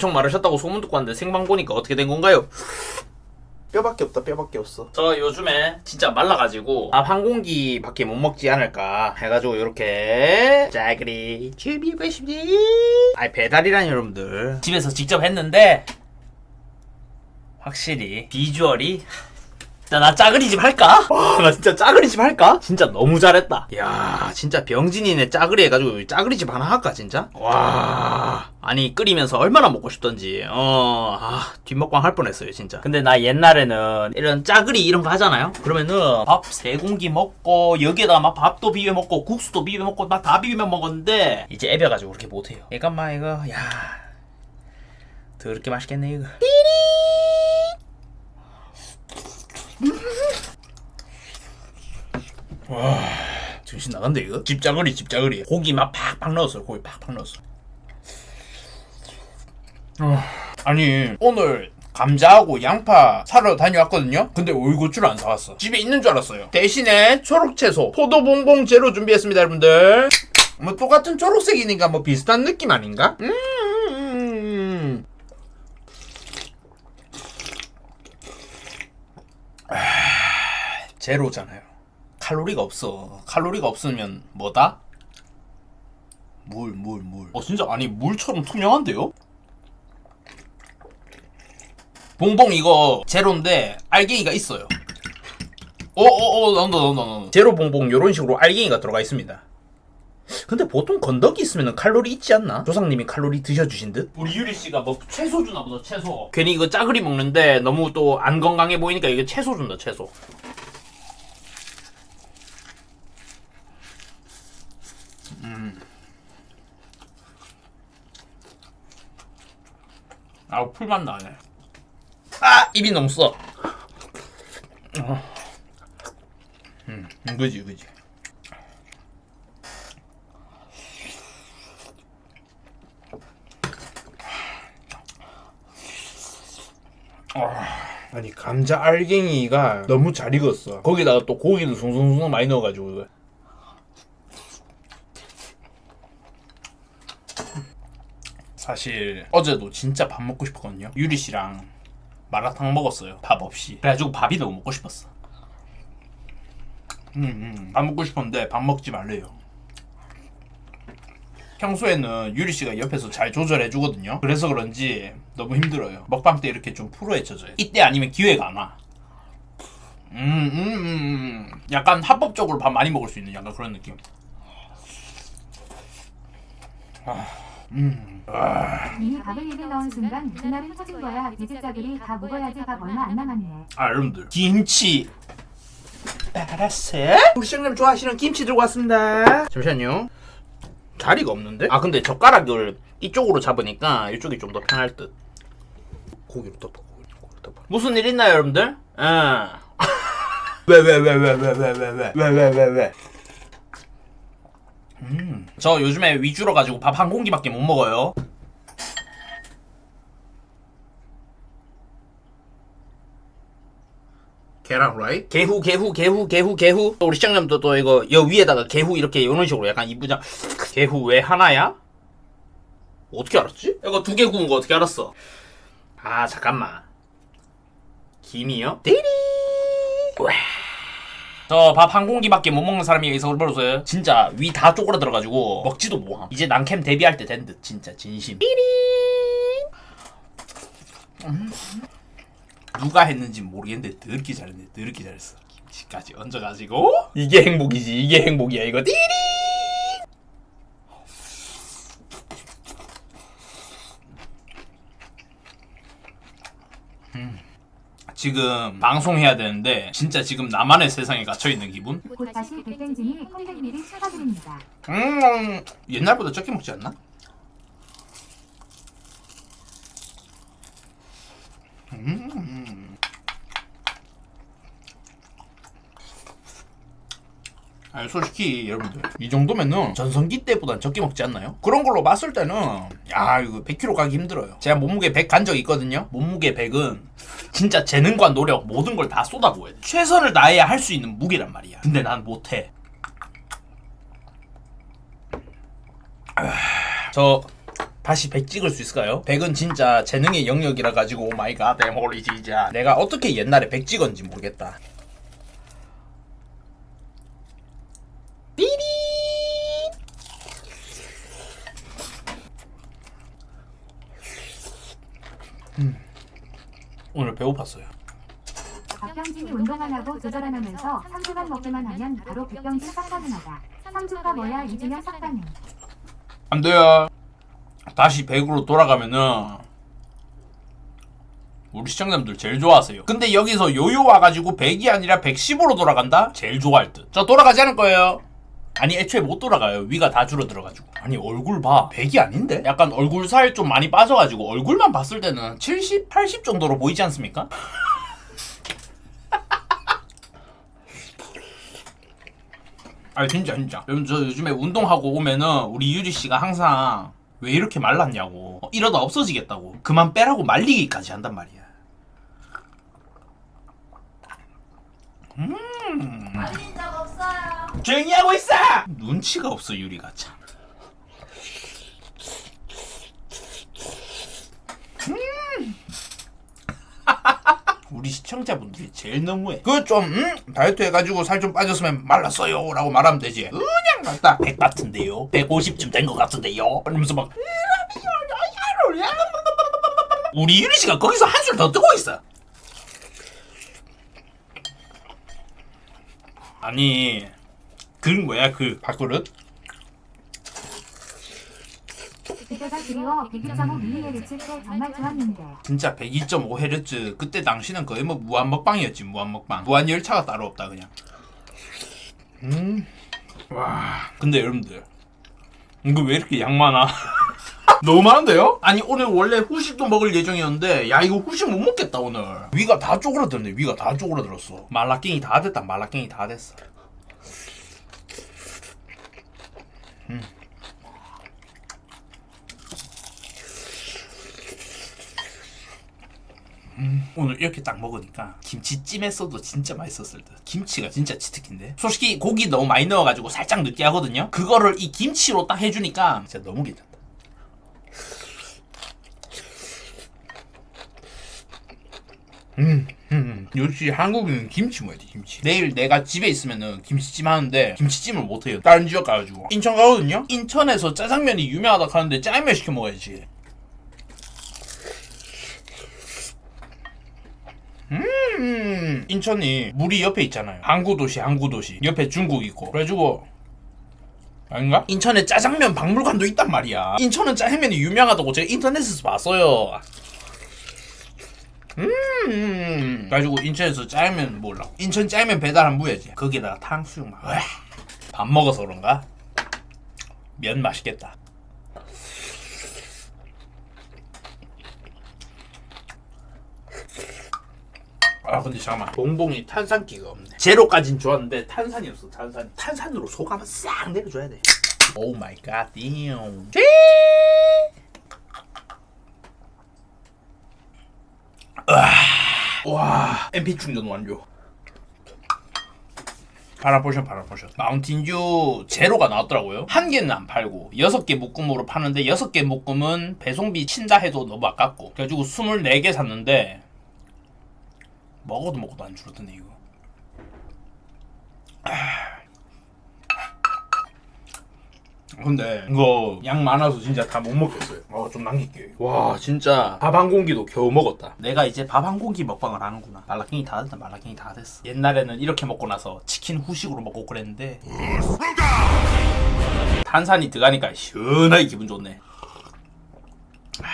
엄청 마르셨다고 소문 듣고 왔는데 생방 보니까 어떻게 된 건가요? 뼈밖에 없다 뼈밖에 없어. 저 요즘에 진짜 말라가지고 밥한 공기 밖에 못 먹지 않을까 해가지고 이렇게 짜그리 준비해보십니다 아이 배달이란 여러분들. 집에서 직접 했는데 확실히 비주얼이 나, 나 짜그리 집 할까? 와, 나 진짜 짜그리 집 할까? 진짜 너무 잘했다. 야, 진짜 병진이네 짜그리 해가지고 짜그리 집 하나 할까, 진짜? 와, 아니, 끓이면서 얼마나 먹고 싶던지, 어, 아, 뒷먹방 할 뻔했어요, 진짜. 근데 나 옛날에는 이런 짜그리 이런 거 하잖아요? 그러면은 밥 세 공기 먹고, 여기에다가 막 밥도 비벼 먹고, 국수도 비벼 먹고, 막 다 비벼 먹었는데, 이제 애벼가지고 그렇게 못해요. 잠깐만, 이거, 야. 더럽게 맛있겠네, 이거. 와 정신 나간데 이거. 집짜거리 집짜거리. 고기 막 팍팍 넣었어요 고기 팍팍 넣었어 어, 아니 오늘 감자하고 양파 사러 다녀왔거든요? 근데 오이고추를 안 사왔어. 집에 있는 줄 알았어요. 대신에 초록채소 포도봉봉 제로 준비했습니다 여러분들. 뭐 똑같은 초록색이니까 뭐 비슷한 느낌 아닌가? 음, 음, 음. 아, 제로잖아요 칼로리가 없어. 칼로리가 없으면 뭐다? 물, 물, 물. 어, 진짜, 아니, 물처럼 투명한데요? 봉봉 이거 제로인데, 알갱이가 있어요. 어, 어, 어, 나온다, 나온다, 나온다. 제로 봉봉 요런 식으로 알갱이가 들어가 있습니다. 근데 보통 건더기 있으면 칼로리 있지 않나? 조상님이 칼로리 드셔주신 듯? 우리 유리 씨가 뭐 채소 주나 보다 채소. 괜히 이거 짜그리 먹는데 너무 또 안 건강해 보이니까 이게 채소 준다 채소. 아우 풀맛 나네. 아 입이 너무 써. 어. 음, 그지 그지. 아니 감자 알갱이가 너무 잘 익었어 거기다가 또 고기도 숭숭숭 많이 넣어가지고 이거. 사실 어제도 진짜 밥 먹고 싶었거든요. 유리 씨랑 마라탕 먹었어요. 밥 없이. 그래가지고 밥이 너무 먹고 싶었어. 음, 음. 밥 먹고 싶었는데 밥 먹지 말래요. 평소에는 유리 씨가 옆에서 잘 조절해 주거든요. 그래서 그런지 너무 힘들어요. 먹방 때 이렇게 좀 프로해져져요. 이때 아니면 기회가 안 와. 음, 음, 음, 음. 약간 합법적으로 밥 많이 먹을 수 있는 약간 그런 느낌. 아, 음. 아, 이미 밥을 입에 넣은 순간 그날은 터진 거야. 이제 짜들이 다 먹어야지 밥 얼마 안 남았네. 아 여러분들 김치. 알았어요. 우리 시장님 좋아하시는 김치 들고 왔습니다. 잠시만요. 자리가 없는데? 아 근데 젓가락을 이쪽으로 잡으니까 이쪽이 좀 더 편할 듯. 고기로 덮어 고기로 덮어 무슨 일 있나요, 여러분들? 예. 왜왜 왜 왜 왜 왜 왜 왜 왜 왜 왜 음. 저 요즘에 위주로 가지고 밥 한 공기밖에 못 먹어요. 계란 후라이? 개후 개후 개후 개후 개후 또 우리 시장님도 또 이거 여 위에다가 개후 이렇게 이런 식으로 약간 이쁘장 개후 왜 하나야? 어떻게 알았지? 이거 두 개 구운 거 어떻게 알았어? 아 잠깐만 김이요? 띠리 저 밥 한 공기밖에 못 먹는 사람이 여기서 벌어서요 진짜 위 다 쪼그라들어가지고 먹지도 못함. 이제 난캠 데뷔할 때 된 듯 진짜 진심. 음. 누가 했는지 모르겠는데 더럽게 잘했네 더럽게 잘했어. 김치까지 얹어가지고. 이게 행복이지 이게 행복이야 이거. 띠리 지금 방송해야 되는데 진짜 지금 나만의 세상에 갇혀있는 기분? 곧 다시 백땡진이 콩백미를 축하드립니다. 음 옛날보다 적게 먹지 않나? 음. 아니 솔직히 여러분들 이 정도면은 전성기 때보단 적게 먹지 않나요? 그런 걸로 봤을 때는 야 이거 100kg 가기 힘들어요 제가 몸무게 100 간 적 있거든요 몸무게 100은 진짜 재능과 노력 모든 걸 다 쏟아부어야 돼. 최선을 다해야 할 수 있는 무게란 말이야. 근데 난 못해. 저 다시 100 찍을 수 있을까요? 100은 진짜 재능의 영역이라 가지고 오 마이 갓 데몰리 진짜. 내가 어떻게 옛날에 100 찍었는지 모르겠다. 삐리 음. 오늘 배고팠어요 박병진이 운동 안 하고 조절 안 하면서 3주만 먹기만 하면 바로 백병진 싹 가능하다. 3주가 뭐야 이주년 싹 가능. 안 돼요. 다시 100으로 돌아가면은 우리 시청자분들 제일 좋아하세요. 근데 여기서 요요 와가지고 100이 아니라 110으로 돌아간다? 제일 좋아할 듯. 저 돌아가지 않을 거예요. 아니 애초에 못 돌아가요. 위가 다 줄어들어가지고. 아니 얼굴 봐. 100이 아닌데? 약간 얼굴 살 좀 많이 빠져가지고 얼굴만 봤을 때는 70, 80 정도로 보이지 않습니까? 아니 진짜 진짜 여러분 저 요즘에 운동하고 오면은 우리 유리 씨가 항상 왜 이렇게 말랐냐고 어, 이러다 없어지겠다고 그만 빼라고 말리기까지 한단 말이야 말린 적 없어요. 조용히 하고 있어 눈치가 없어 유리가 참 음. 우리 시청자분들이 제일 너무해. 그좀 음? 다이어트 해가지고 살 좀 빠졌으면 말랐어요 라고 말하면 되지. 그냥 갖다 100 같은데요. 150쯤 된 것 같은데요. 이러면서 막 우리 유리 씨가 거기서 한술 더 뜨고 있어. 아니 그 뭐야 그 밥그릇? 그때가 그리워 102.5mm 칠때 정말 좋았는데. 진짜 102.5Hz 그때 당시는 거의 뭐 무한 먹방이었지 무한 먹방. 무한 열차가 따로 없다 그냥. 음 와. 근데 여러분들 이거 왜 이렇게 양 많아? 너무 많은데요? 아니 오늘 원래 후식도 먹을 예정이었는데 야 이거 후식 못 먹겠다 오늘. 위가 다 쪼그라들었네 위가 다 쪼그라들었어. 말라깽이 다 됐다 말라깽이 다 됐어 오늘 이렇게 딱 먹으니까 김치찜 했어도 진짜 맛있었을 듯. 김치가 진짜 치트키인데. 솔직히 고기 너무 많이 넣어가지고 살짝 느끼하거든요. 그거를 이 김치로 딱 해주니까 진짜 너무 괜찮다. 음, 음, 음. 역시 한국인은 김치 먹어야 돼, 김치. 내일 내가 집에 있으면은 김치찜 하는데 김치찜을 못 해요. 다른 지역 가가지고. 인천 가거든요? 인천에서 짜장면이 유명하다 하는데 짜장면 시켜 먹어야지. 음, 인천이 물이 옆에 있잖아요. 항구도시, 항구도시. 옆에 중국 있고. 그래가지고, 아닌가? 인천에 짜장면 박물관도 있단 말이야. 인천은 짜장면이 유명하다고 제가 인터넷에서 봤어요. 음, 그래가지고 인천에서 짜장면 먹으려고. 인천 짜장면 배달 한번 무야지. 거기다가 탕수육 막. 밥 먹어서 그런가? 면 맛있겠다. 아 근데 잠깐만. 봉봉이 탄산기가 없네. 제로까진 좋았는데 탄산이 없어 탄산 탄산으로 속 한번 싹 내려줘야 돼 오 마이 갓 딩. 와 MP 충전 완료. 바라보셔 바라보셔 마운틴듀 제로가 나왔더라고요. 한 개는 안 팔고 여섯 개 묶음으로 파는데 여섯 개 묶음은 배송비 친다 해도 너무 아깝고. 그래가지고 24개 샀는데 먹어도 먹어도 안 줄어드네 이거. 아. 근데 이거 양 많아서 진짜 다 못 먹겠어요. 어, 좀 남길게요. 와 진짜 밥 한 공기도 겨우 먹었다. 내가 이제 밥 한 공기 먹방을 하는구나. 말라깽이 다 됐다. 말라깽이 다 됐어. 옛날에는 이렇게 먹고 나서 치킨 후식으로 먹고 그랬는데 탄산이 들어가니까 시원하게 기분 좋네. 아.